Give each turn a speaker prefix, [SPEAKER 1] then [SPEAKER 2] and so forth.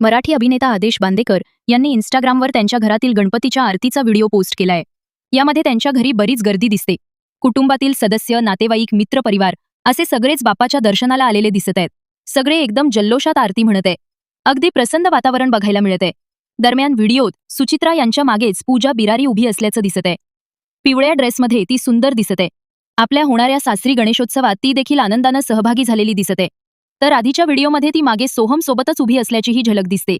[SPEAKER 1] मराठी अभिनेता आदेश बांदेकर यांनी इन्स्टाग्रामवर त्यांच्या घरातील गणपतीच्या आरतीचा व्हिडिओ पोस्ट केलाय. यामध्ये त्यांच्या घरी बरीच गर्दी दिसते. कुटुंबातील सदस्य नातेवाईक मित्रपरिवार असे सगळेच बापाच्या दर्शनाला आलेले दिसत आहेत. सगळे एकदम जल्लोषात आरती म्हणत आहे अगदी प्रसन्न वातावरण बघायला मिळत आहे. दरम्यान व्हिडिओत सुचित्रा यांच्या मागेच पूजा बिरारी उभी असल्याचं दिसत आहे. पिवळ्या ड्रेसमध्ये ती सुंदर दिसत आहे. आपल्या होणाऱ्या सासरी गणेशोत्सवात ती देखील आनंदानं सहभागी झालेली दिसत आहे. तर आधीच्या व्हिडिओमध्ये ती मागे सोहम सोबतच उभी असल्याचीही झलक दिसते.